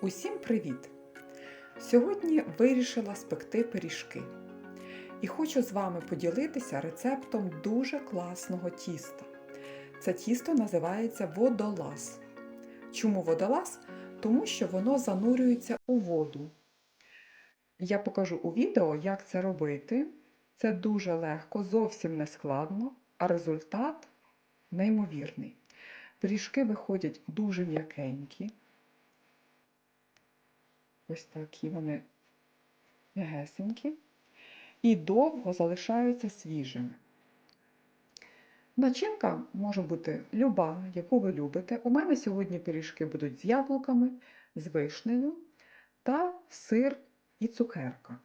Усім привіт! Сьогодні вирішила спекти пиріжки. І хочу з вами поділитися рецептом дуже класного тіста. Це тісто називається водолаз. Чому водолаз? Тому що воно занурюється у воду. Я покажу у відео, як це робити. Це дуже легко, зовсім не складно, а результат неймовірний. Пиріжки виходять дуже м'якенькі. Ось такі вони м'ягесенькі. І довго залишаються свіжими. Начинка може бути люба, яку ви любите. У мене сьогодні пиріжки будуть з яблуками, з вишнею та сир і цукерка.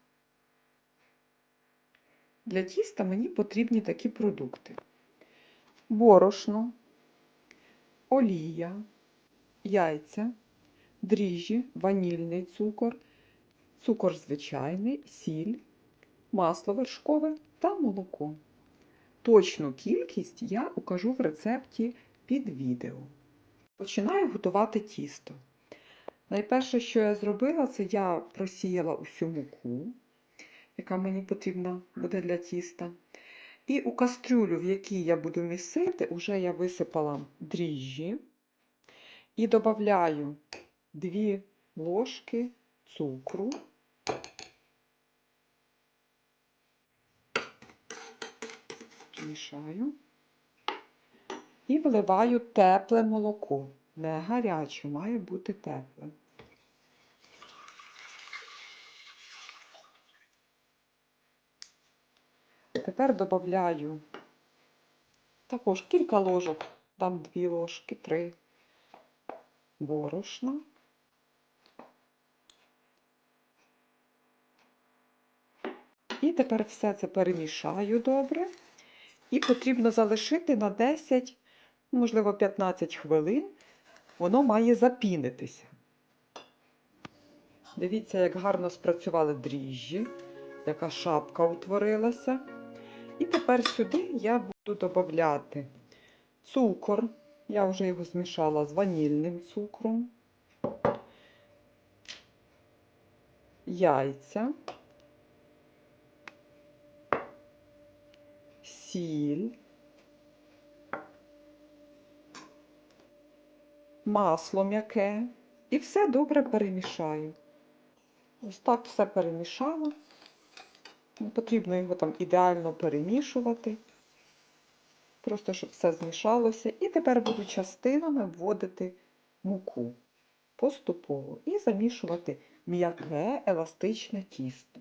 Для тіста мені потрібні такі продукти: борошно, олія, яйця, дріжджі, ванільний цукор, цукор звичайний, сіль, масло вершкове та молоко. Точну кількість я укажу в рецепті під відео. Починаю готувати тісто. Найперше, що я зробила, це я просіяла усю муку, яка мені потрібна буде для тіста. І у кастрюлю, в якій я буду місити, вже я висипала дріжджі і додаю 2 ложки цукру. Мішаю. І вливаю тепле молоко. Не гаряче, має бути тепле. Тепер додаю також кілька ложок, там 2 ложки, 3 борошна. І тепер все це перемішаю добре. І потрібно залишити на 10, можливо, 15 хвилин. Воно має запінитися. Дивіться, як гарно спрацювали дріжджі, яка шапка утворилася. І тепер сюди я буду додати цукор. Я вже його змішала з ванільним цукром, яйця, сіль, масло м'яке і все добре перемішаю. Ось так все перемішала. Не потрібно його там ідеально перемішувати. Просто щоб все змішалося. І тепер буду частинами вводити муку поступово і замішувати м'яке еластичне тісто.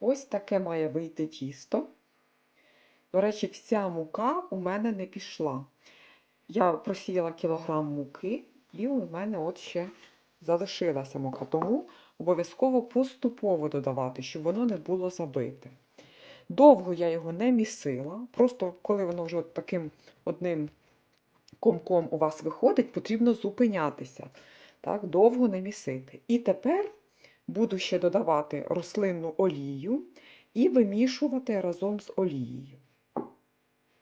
Ось таке має вийти тісто. До речі, вся мука у мене не пішла. Я просіяла кілограм муки, і у мене от ще залишилася мука. Тому обов'язково поступово додавати, щоб воно не було забите. Довго я його не місила, просто коли воно вже таким одним комком у вас виходить, потрібно зупинятися. Так, Довго не місити. І тепер буду ще додавати рослинну олію і вимішувати разом з олією.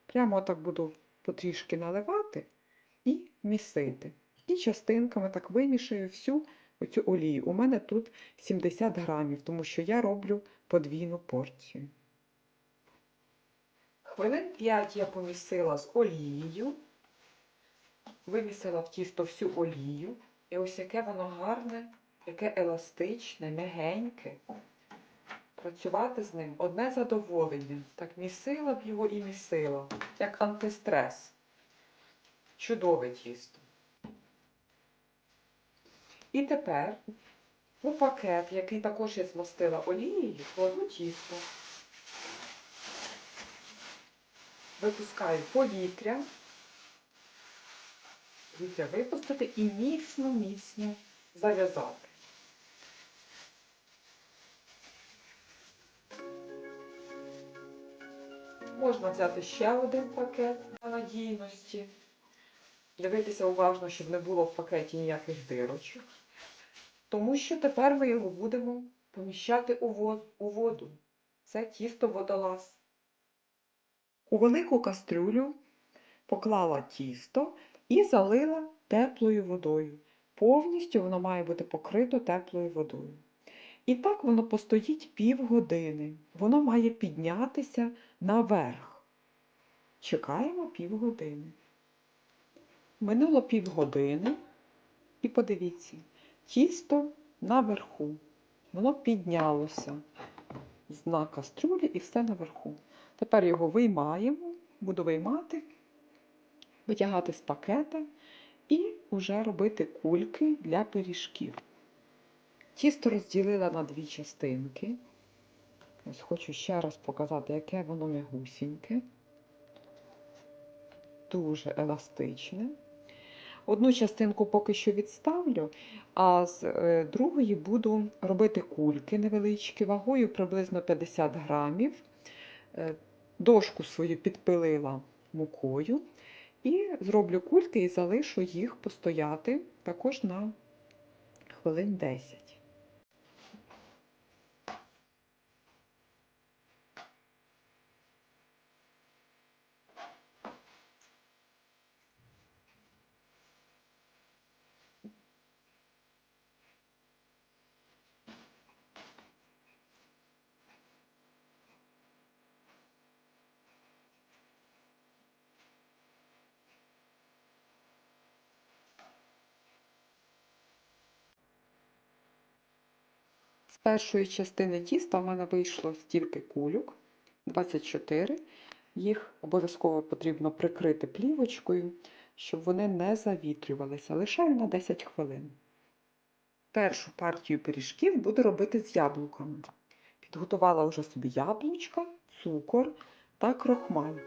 Прямо так буду потрішки наливати і місити. І частинками так вимішаю всю оцю олію. У мене тут 70 грамів, тому що я роблю подвійну порцію. Хвилин 5 я помісила з олією, вимісила в тісто всю олію. І ось яке воно гарне, яке еластичне, м'ягеньке. Працювати з ним одне задоволення. Так місила б його і місила, як антистрес. Чудове тісто. І тепер у пакет, який також я змастила олією, кладу тісто. Випускаю повітря. Повітря випустити і міцно-міцно зав'язати. Можна взяти ще один пакет для надійності. Дивитися уважно, щоб не було в пакеті ніяких дирочок. Тому що тепер ми його будемо поміщати у воду. Це тісто водолаз. У велику кастрюлю поклала тісто і залила теплою водою. повністю воно має бути покрито теплою водою. І так воно постоїть півгодини. Воно має піднятися наверх. Чекаємо півгодини. Минуло півгодини, і подивіться, тісто наверху. Воно піднялося з дна каструлі і все наверху. Тепер його виймаємо, буду виймати, витягати з пакета і вже робити кульки для пиріжків. Тісто розділила на дві частинки. Ось хочу ще раз показати, яке воно м'ягусіньке. Дуже еластичне. Одну частинку поки що відставлю, а з е, другої буду робити кульки невеличкі, вагою приблизно 50 грамів. Е, Дошку свою підпилила мукою. І зроблю кульки і залишу їх постояти також на хвилин 10. Першої частини тіста в мене вийшло стільки кульок 24. Їх обов'язково потрібно прикрити плівочкою, щоб вони не завітрювалися. Лишаю на 10 хвилин. Першу партію пиріжків буду робити з яблуками. Підготувала вже собі яблучка, цукор та крохмаль.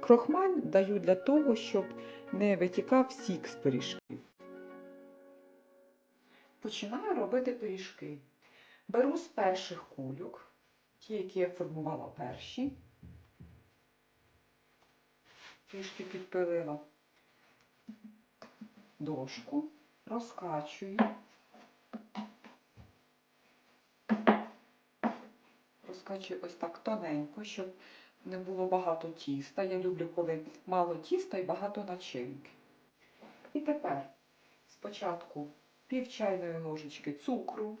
Крохмаль даю для того, щоб не витікав сік з пиріжків. Починаю робити пиріжки. Беру з перших кульок, ті, які я формувала перші. Трішки підпилила дошку, розкачую. Розкачую ось так тоненько, щоб не було багато тіста. Я люблю, коли мало тіста і багато начинки. І тепер спочатку пів чайної ложечки цукру.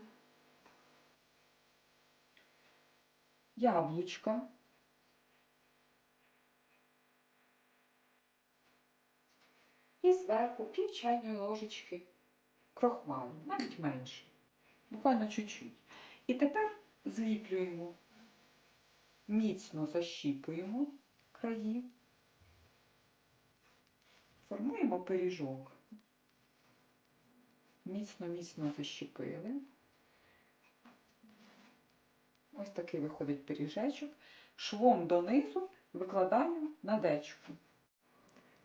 Яблучка, і зверху пів чайної ложечки крохмалу, навіть менше, буквально чуть-чуть. І тепер зліплюємо, міцно защіпуємо краї, формуємо пиріжок. Міцно-міцно защіпили. Ось такий виходить пиріжечок. Швом донизу викладаю на дечку.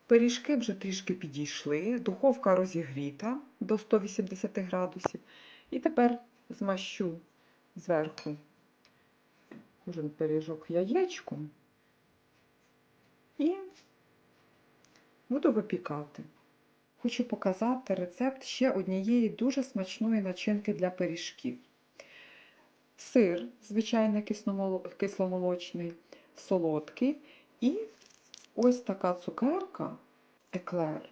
Пиріжки вже трішки підійшли, духовка розігріта до 180 градусів. І тепер змащу зверху кожен пиріжок яєчком і буду випікати. Хочу показати рецепт ще однієї дуже смачної начинки для пиріжків сир, звичайний кисломолочний, солодкий. І ось така цукерка, еклер.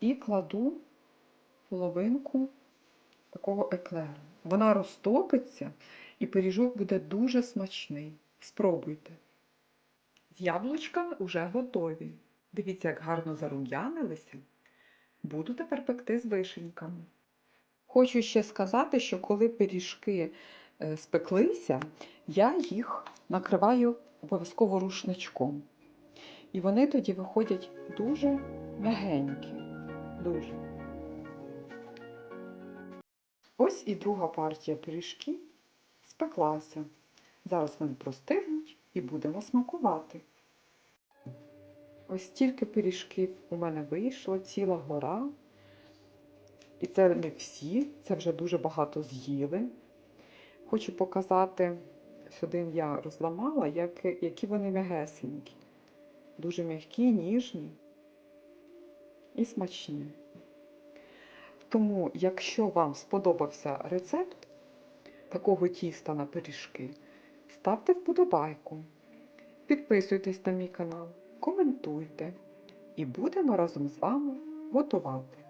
І кладу половинку такого еклеру. Вона розтопиться і пиріжок буде дуже смачний. Спробуйте. З яблучками вже готові. Дивіться, як гарно зарум'янилися. Буду тепер пекти з вишеньками. Хочу ще сказати, що коли пиріжки е, спеклися, я їх накриваю обов'язково рушничком. І вони тоді виходять дуже м'ягенькі. Дуже. Ось і друга партія пиріжків спеклася. Зараз вони простигнуть і будемо смакувати. Ось стільки пиріжків у мене вийшло, ціла гора. І це не всі, це вже дуже багато з'їли. Хочу показати, сюди я розламала, як, які вони м'ягесенькі. Дуже м'які, ніжні і смачні. Тому, якщо вам сподобався рецепт такого тіста на пиріжки, ставте вподобайку, підписуйтесь на мій канал, коментуйте і будемо разом з вами готувати.